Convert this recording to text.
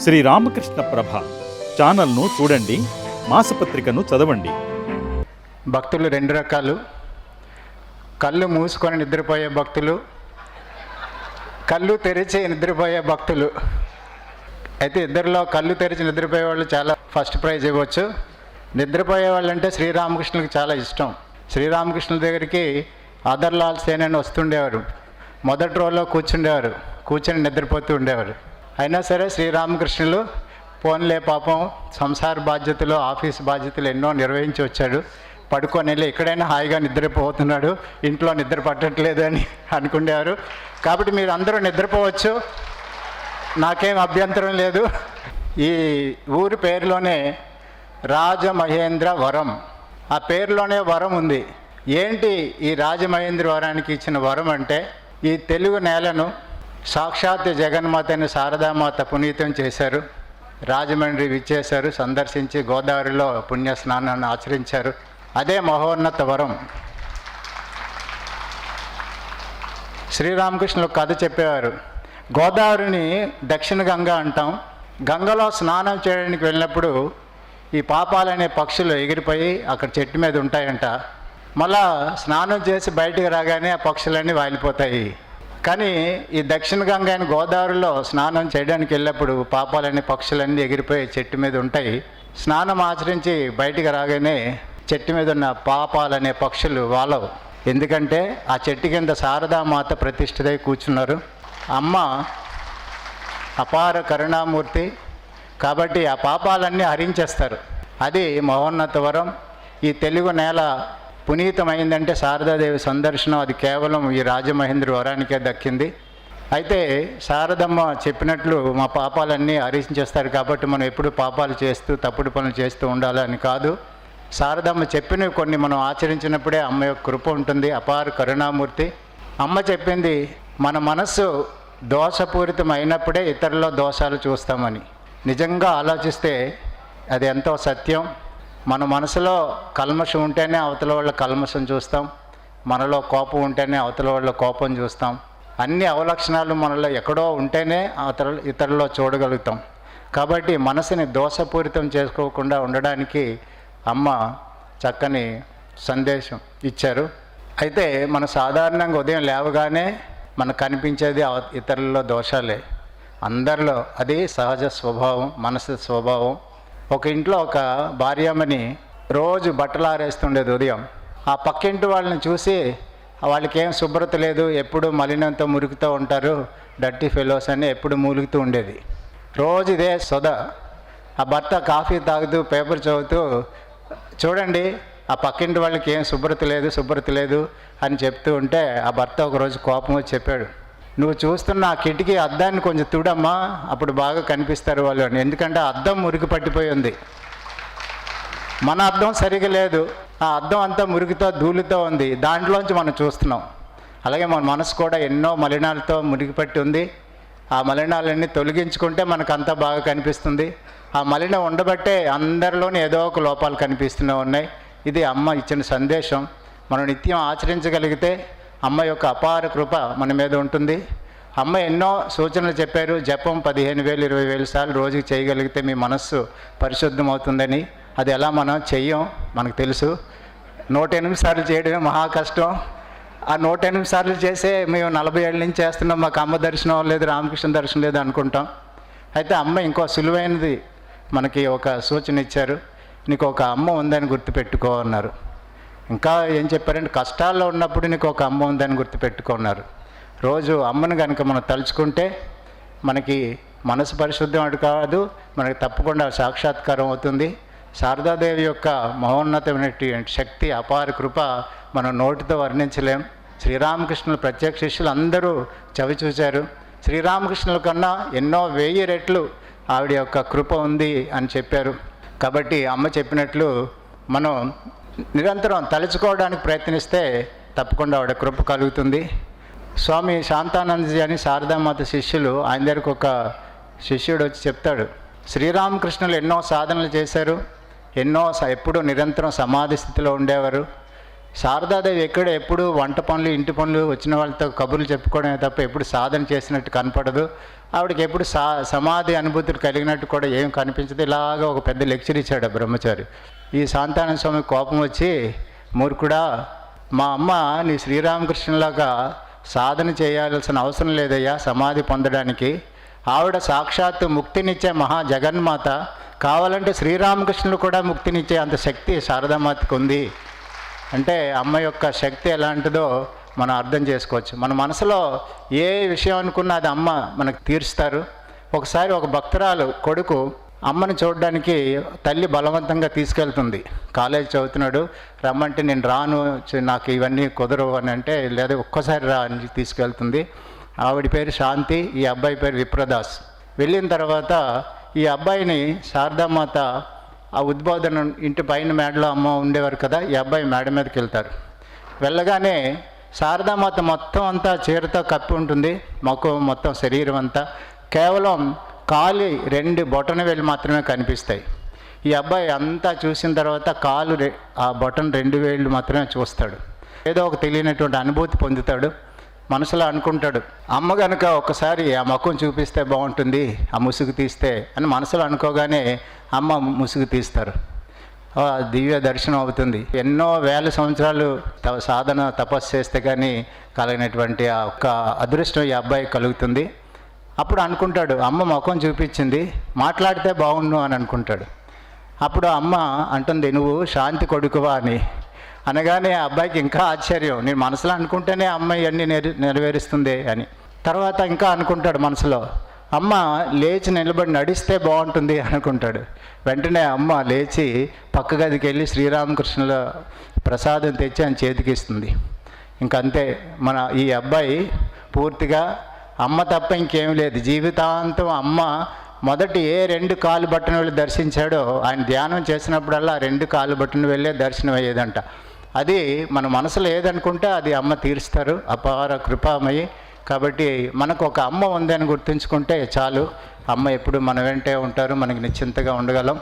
శ్రీ రామకృష్ణ ప్రభ ఛానల్ను చూడండి మాసపత్రికను చదవండి. భక్తులు రెండు రకాలు. కళ్ళు మూసుకొని నిద్రపోయే భక్తులు కళ్ళు తెరిచి నిద్రపోయే భక్తులు. అయితే ఇద్దరిలో కళ్ళు తెరిచి నిద్రపోయే వాళ్ళు చాలా ఫస్ట్ ప్రైజ్ ఇవ్వచ్చు. నిద్రపోయే వాళ్ళంటే శ్రీరామకృష్ణులకు చాలా ఇష్టం. శ్రీరామకృష్ణుల దగ్గరికి అదర్లాల్ సేన్ అని వస్తుండేవారు. మొదటి రోజులో కూర్చుండేవారు. కూర్చొని నిద్రపోతూ ఉండేవారు. అయినా సరే శ్రీరామకృష్ణులు పోన్లే పాపం సంసార బాధ్యతలు ఆఫీస్ బాధ్యతలు ఎన్నో నిర్వహించి వచ్చాడు. పడుకొని వెళ్ళి ఎక్కడైనా హాయిగా నిద్రపోతున్నాడు. ఇంట్లో నిద్ర పట్టట్లేదు అని అనుకునేవారు కాబట్టి మీరు అందరూ నిద్రపోవచ్చు. నాకేం అభ్యంతరం లేదు. ఈ ఊరి పేరులోనే రాజమహేంద్ర వరం. ఆ పేరులోనే వరం ఉంది. ఏంటి ఈ రాజమహేంద్ర వరానికి ఇచ్చిన వరం అంటే ఈ తెలుగు నేలను సాక్షాత్ జగన్మాతని శారదామాత పునీతం చేశారు. రాజమండ్రి విచ్చేశారు సందర్శించి గోదావరిలో పుణ్య స్నానాన్ని ఆచరించారు. అదే మహోన్నత వరం. శ్రీరామకృష్ణులు కథ చెప్పేవారు. గోదావరిని దక్షిణ గంగ అంటాం. గంగలో స్నానం చేయడానికి వెళ్ళినప్పుడు ఈ పాపాలనే పక్షులు ఎగిరిపోయి అక్కడ చెట్టు మీద ఉంటాయంట. మళ్ళా స్నానం చేసి బయటికి రాగానే ఆ పక్షులన్నీ వాలిపోతాయి. కానీ ఈ దక్షిణ గంగ అని గోదావరిలో స్నానం చేయడానికి వెళ్ళినప్పుడు పాపాలన్నీ పక్షులన్నీ ఎగిరిపోయి చెట్టు మీద ఉంటాయి. స్నానం ఆచరించి బయటికి రాగానే చెట్టు మీద ఉన్న పాపాలనే పక్షులు వాలవు. ఎందుకంటే ఆ చెట్టు కింద శారదామాత ప్రతిష్ఠితై కూర్చున్నారు. అమ్మ అపార కరుణామూర్తి. కాబట్టి ఆ పాపాలన్నీ హరించేస్తారు. అది మహోన్నత వరం. ఈ తెలుగు నేల పునీతమైందంటే శారదాదేవి సందర్శనం అది కేవలం ఈ రాజమహేంద్ర వరానికే దక్కింది. అయితే శారదమ్మ చెప్పినట్లు మా పాపాలన్నీ హరించేస్తారు కాబట్టి మనం ఎప్పుడు పాపాలు చేస్తూ తప్పుడు పనులు చేస్తూ ఉండాలని కాదు. శారదమ్మ చెప్పినవి కొన్ని మనం ఆచరించినప్పుడే అమ్మ యొక్క కృప ఉంటుంది అపార కరుణామూర్తి. అమ్మ చెప్పింది మన మనస్సు దోషపూరితం అయినప్పుడే ఇతరుల దోషాలు చూస్తామని. నిజంగా ఆలోచిస్తే అది ఎంతో సత్యం. మన మనసులో కల్మషం ఉంటేనే అవతల వాళ్ళ కల్మషం చూస్తాం. మనలో కోపం ఉంటేనే అవతల వాళ్ళ కోపం చూస్తాం. అన్ని అవలక్షణాలు మనలో ఎక్కడో ఉంటేనే అవతల ఇతరుల్లో చూడగలుగుతాం. కాబట్టి మనసుని దోషపూరితం చేసుకోకుండా ఉండడానికి అమ్మ చక్కని సందేశం ఇచ్చారు. అయితే మన సాధారణంగా ఉదయం లేవగానే మనకు కనిపించేది అవ- దోషాలే. అందరిలో అది సహజ స్వభావం మనసు స్వభావం. ఒక ఇంట్లో ఒక భార్యమని రోజు బట్టలు ఆరేస్తుండేది ఉదయం. ఆ పక్కింటి వాళ్ళని చూసి వాళ్ళకి ఏం శుభ్రత లేదు ఎప్పుడు మలినంతో మురుగుతూ ఉంటారు డర్టీ ఫెలోస్ అని ఎప్పుడు మూలుగుతూ ఉండేది. రోజు ఇదే సొద. ఆ భర్త కాఫీ తాగుతూ పేపర్ చదువుతూ చూడండి ఆ పక్కింటి వాళ్ళకి ఏం శుభ్రత లేదు శుభ్రత లేదు అని చెప్తూ ఉంటే ఆ భర్త ఒకరోజు కోపం వచ్చి చెప్పాడు. నువ్వు చూస్తున్న ఆ కిటికీ అద్దాన్ని కొంచెం తుడమ్మా అప్పుడు బాగా కనిపిస్తారు వాళ్ళు అని. ఎందుకంటే అద్దం మురికి పట్టిపోయి ఉంది. మన అద్దం సరిగా లేదు. ఆ అద్దం అంతా మురికితో ధూళితో ఉంది. దాంట్లోంచి మనం చూస్తున్నాం. అలాగే మన మనసు కూడా ఎన్నో మలినాలతో మురికి పట్టి ఉంది. ఆ మలినాలన్నీ తొలగించుకుంటే మనకు అంతా బాగా కనిపిస్తుంది. ఆ మలినం ఉండబట్టే అందరిలోనే ఏదో ఒక లోపాలు కనిపిస్తూనే ఉన్నాయి. ఇది అమ్మ ఇచ్చిన సందేశం. మనం నిత్యం ఆచరించగలిగితే అమ్మ యొక్క అపార కృప మన మీద ఉంటుంది. అమ్మ ఎన్నో సూచనలు చెప్పారు. జపం పదిహేను వేలు ఇరవై వేలు సార్లు రోజుకి చేయగలిగితే మీ మనస్సు పరిశుద్ధమవుతుందని. అది ఎలా మనం చెయ్యం? మనకు తెలుసు. నూట ఎనిమిది సార్లు చేయడమే మహా కష్టం. ఆ నూట ఎనిమిది సార్లు చేసే మేము నలభై ఏళ్ళ నుంచి చేస్తున్నాం. మాకు అమ్మ దర్శనం లేదు రామకృష్ణ దర్శనం లేదు అనుకుంటాం. అయితే అమ్మ ఇంకో సులువైనది మనకి ఒక సూచన ఇచ్చారు. నీకు ఒక అమ్మ ఉందని గుర్తుపెట్టుకో అన్నారు. ఇంకా ఏం చెప్పారంటే కష్టాల్లో ఉన్నప్పుడు నీకు ఒక అమ్మ ఉందని గుర్తుపెట్టుకున్నారు. రోజు అమ్మను కనుక మనం తలుచుకుంటే మనకి మనసు పరిశుద్ధం అటు కాదు మనకి తప్పకుండా సాక్షాత్కారం అవుతుంది. శారదాదేవి యొక్క మహోన్నతమైనటువంటి శక్తి అపార కృప మనం నోటితో వర్ణించలేం. శ్రీరామకృష్ణుల ప్రత్యేక శిష్యులు అందరూ చవి చూశారు. శ్రీరామకృష్ణుల కన్నా ఎన్నో వెయ్యి రెట్లు ఆవిడ యొక్క కృప ఉంది అని చెప్పారు. కాబట్టి అమ్మ చెప్పినట్లు మనం నిరంతరం తలుచుకోవడానికి ప్రయత్నిస్తే తప్పకుండా ఆవిడ కృప కలుగుతుంది. స్వామి శాంతానందజీ అని శారదామాత శిష్యులు ఆయన దగ్గరకు ఒక శిష్యుడు వచ్చి చెప్తాడు శ్రీరామకృష్ణులు ఎన్నో సాధనలు చేశారు ఎన్నో ఎప్పుడూ నిరంతరం సమాధి స్థితిలో ఉండేవారు. శారదాదేవి ఎక్కడ ఎప్పుడు వంట పనులు ఇంటి పనులు వచ్చిన వాళ్ళతో కబుర్లు చెప్పుకోవడమే తప్ప ఎప్పుడు సాధన చేసినట్టు కనపడదు. ఆవిడకి ఎప్పుడు సా సమాధి అనుభూతులు కలిగినట్టు కూడా ఏం కనిపించదు. ఇలాగ ఒక పెద్ద లెక్చర్ ఇచ్చాడు ఆ బ్రహ్మచారి. ఈ శాంతాన స్వామి కోపం వచ్చి మూర్ఖుడా మా అమ్మ నీ శ్రీరామకృష్ణులాగా సాధన చేయాల్సిన అవసరం లేదయ్యా సమాధి పొందడానికి. ఆవిడ సాక్షాత్తు ముక్తినిచ్చే మహా జగన్మాత కావాలంటే శ్రీరామకృష్ణుడు కూడా ముక్తినిచ్చే అంత శక్తి శారదామాతకు ఉంది. అంటే అమ్మ యొక్క శక్తి ఎలాంటిదో మనం అర్థం చేసుకోవచ్చు. మన మనసులో ఏ విషయం అనుకున్నా అది అమ్మ మనకు తీరుస్తారు. ఒకసారి ఒక భక్తురాలు కొడుకు అమ్మని చూడడానికి తల్లి బలవంతంగా తీసుకెళ్తుంది. కాలేజ్ చదువుతున్నాడు. రమ్మంటే నేను రాను నాకు ఇవన్నీ కుదరవు అని అంటే లేదా ఒక్కసారి రా అని తీసుకెళ్తుంది. ఆవిడ పేరు శాంతి ఈ అబ్బాయి పేరు విప్రదాస్. వెళ్ళిన తర్వాత ఈ అబ్బాయిని శారదామాత ఆ ఉద్బోధన ఇంటి పైన మేడలో అమ్మ ఉండేవారు కదా ఈ అబ్బాయి మేడ మీదకి వెళ్తారు. వెళ్ళగానే శారదామాత మొత్తం అంతా చీరతో కప్పి ఉంటుంది. మొక్క మొత్తం శరీరం అంతా. కేవలం కాలు రెండు బొటన వేలు మాత్రమే కనిపిస్తాయి. ఈ అబ్బాయి అంతా చూసిన తర్వాత కాలు ఆ బొటన్ రెండు వేళ్ళు మాత్రమే చూస్తాడు. ఏదో ఒక తెలియనటువంటి అనుభూతి పొందుతాడు. మనసులో అనుకుంటాడు అమ్మ గనుక ఒకసారి ఆ ముఖం చూపిస్తే బాగుంటుంది ఆ ముసుగు తీస్తే అని మనసులో అనుకోగానే అమ్మ ముసుగు తీస్తారు. దివ్య దర్శనం అవుతుంది. ఎన్నో వేల సంవత్సరాలు త- సాధన తపస్సు చేస్తే కానీ కలిగినటువంటి ఆ ఒక్క అదృష్టం ఈ అబ్బాయి కలుగుతుంది. అప్పుడు అనుకుంటాడు అమ్మ ముఖం చూపించింది మాట్లాడితే బాగుండు అని అనుకుంటాడు. అప్పుడు అమ్మ అంటుంది నువ్వు శాంతి కొడుకువా అని. అనగానే ఆ అబ్బాయికి ఇంకా ఆశ్చర్యం నేను మనసులో అనుకుంటేనే అమ్మ ఇవన్నీ నెరవేరుస్తుంది అని. తర్వాత ఇంకా అనుకుంటాడు మనసులో అమ్మ లేచి నిలబడి నడిస్తే బాగుంటుంది అనుకుంటాడు. వెంటనే అమ్మ లేచి పక్క గదికి వెళ్ళి శ్రీరామకృష్ణుల ప్రసాదం తెచ్చి ఆయన చేతికి ఇస్తుంది. ఇంకంతే మన ఈ అబ్బాయి పూర్తిగా అమ్మ తప్ప ఇంకేం లేదు. జీవితాంతం అమ్మ మొదటి ఏ రెండు కాలు బట్టను వెళ్ళి దర్శించాడో ఆయన ధ్యానం చేసినప్పుడల్లా రెండు కాలు బట్టను వెళ్ళే దర్శనం అయ్యేదంట. అది మన మనసులో ఏదనుకుంటే అది అమ్మ తీరుస్తారు. అపార కృపామయి. కాబట్టి మనకు ఒక అమ్మ ఉందని గుర్తుంచుకుంటే చాలు. అమ్మ ఎప్పుడు మన వెంటే ఉంటారు. మనకి నిశ్చింతగా ఉండగలం.